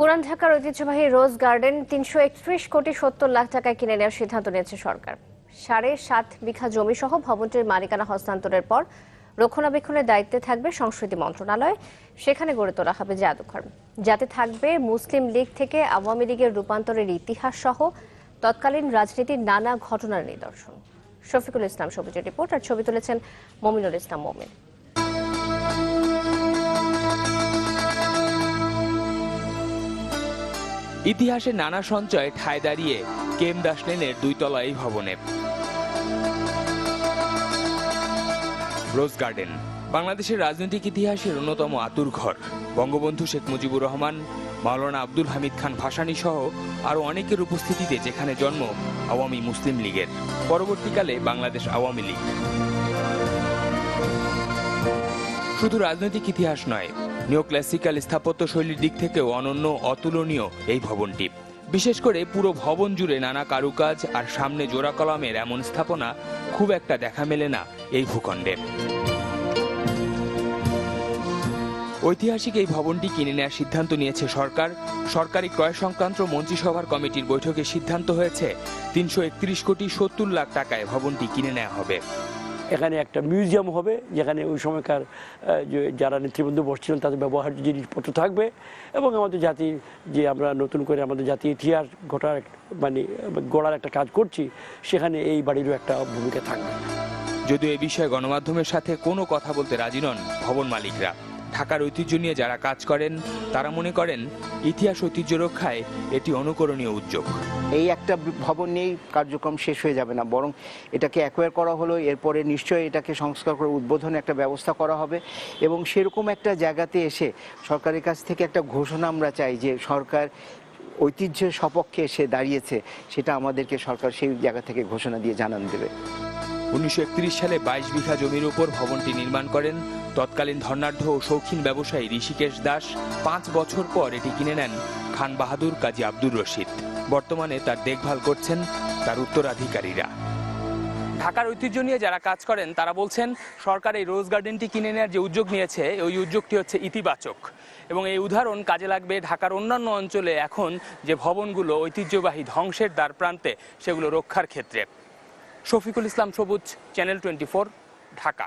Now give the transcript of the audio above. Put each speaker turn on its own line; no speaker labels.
পুরান ঢাকার ঐতিহ্যবাহী রোজ গার্ডেন তিনশো একত্রিশ কোটি সত্তর লাখ টাকায় কিনে নেওয়ার সিদ্ধান্ত নিয়েছে সরকার। সাড়ে সাত বিঘা জমি সহ ভবনটির মালিকানা হস্তান্তরের পর রক্ষণাবেক্ষণের দায়িত্বে থাকবে সংস্কৃতি মন্ত্রণালয়। সেখানে গড়ে তোলা হবে জাদুঘর। যাতে থাকবে মুসলিম লীগ থেকে আওয়ামী লীগের রূপান্তরের ইতিহাস সহ তৎকালীন রাজনীতির নানা ঘটনার নিদর্শন। শফিকুল ইসলাম সবুজের রিপোর্ট, আর ছবি তুলেছেন মমিনুল ইসলাম মমিন।
ইতিহাসে নানা সঞ্চয় ঠায় দাঁড়িয়ে কেম দাস লেনের দুইতলা এই ভবনে। রোজ গার্ডেন, বাংলাদেশের রাজনৈতিক ইতিহাসের অন্যতম আতুর ঘর। বঙ্গবন্ধু শেখ মুজিবুর রহমান, মাওলানা আব্দুল হামিদ খান ভাসানী সহ আরও অনেকের উপস্থিতিতে যেখানে জন্ম আওয়ামী মুসলিম লীগের। পরবর্তীকালে বাংলাদেশ আওয়ামী লীগ। শুধু রাজনৈতিক ইতিহাস নয় নিও ক্লাসিক্যাল স্থাপত্য শৈলীর দিক থেকেও অনন্য, অতুলনীয় এই ভবনটি। বিশেষ করে পুরো ভবন জুড়ে নানা কারুকাজ আর সামনে জোড়া কলমের এমন স্থাপনা খুব একটা দেখা মেলে না এই ভূখণ্ডে। ঐতিহাসিক এই ভবনটি কিনে নেওয়ার সিদ্ধান্ত নিয়েছে সরকার। সরকারি ক্রয় সংক্রান্ত মন্ত্রিসভার কমিটির বৈঠকে সিদ্ধান্ত হয়েছে, তিনশো একত্রিশ কোটি সত্তর লাখ টাকায় ভবনটি কিনে নেওয়া হবে।
এখানে একটা মিউজিয়াম হবে, যেখানে ওই সময়কার যারা নেতৃবৃন্দ বসছিলেন তাদের ব্যবহার্য জিনিসপত্র থাকবে এবং আমাদের জাতির যে আমরা নতুন করে আমাদের জাতির ইতিহাস ঘটার মানে গড়ার একটা কাজ করছি, সেখানে এই বাড়িরও একটা ভূমিকা থাকবে।
যদিও এ বিষয়ে গণমাধ্যমের সাথে কোনো কথা বলতে রাজি নন ভবন মালিকরা, ঢাকার ঐতিহ্য নিয়ে যারা কাজ করেন, তারা মনে করেন, ইতিহাস ঐতিহ্য রক্ষায় এটি অনুকরণীয় উদ্যোগ।
এই একটা ভবন নিয়েই কার্যক্রম শেষ হয়ে যাবে না, বরং এটাকে অ্যাকোয়ার করা হলো, এরপরে নিশ্চয়ই এটাকে সংস্কার করে উদ্বোধনে একটা ব্যবস্থা করা হবে। এবং সেরকম একটা জায়গাতে এসে সরকারের কাছ থেকে একটা ঘোষণা আমরা চাই যে সরকার ঐতিহ্যের সপক্ষে এসে দাঁড়িয়েছে, সেটা আমাদেরকে সরকার সেই জায়গা থেকে ঘোষণা দিয়ে জানান দেবে।
উনিশশো সালে বাইশ বিঘা জমির উপর ভবনটি নির্মাণ করেন। তৎকালীন ধর্নাঢ্য ও শৌখিন ব্যবসায়ী ঋষিকেশ দাস পাঁচ বছর পর এটি কিনে নেন খান বাহাদুর কাজী আব্দুর রশিদ। বর্তমানে তার দেখভাল করছেন তার উত্তরাধিকারীরা। ঢাকার ঐতিহ্য নিয়ে যারা কাজ করেন, তারা বলছেন, সরকার এই রোজ গার্ডেনটি কিনে নেওয়ার যে উদ্যোগ নিয়েছে, ওই উদ্যোগটি হচ্ছে ইতিবাচক। এবং এই উদাহরণ কাজে লাগবে ঢাকার অন্যান্য অঞ্চলে এখন যে ভবনগুলো ঐতিহ্যবাহী ধ্বংসের দ্বার প্রান্তে, সেগুলো রক্ষার ক্ষেত্রে। শফিকুল ইসলাম সবুজ চ্যানেল টোয়েন্টি ঢাকা।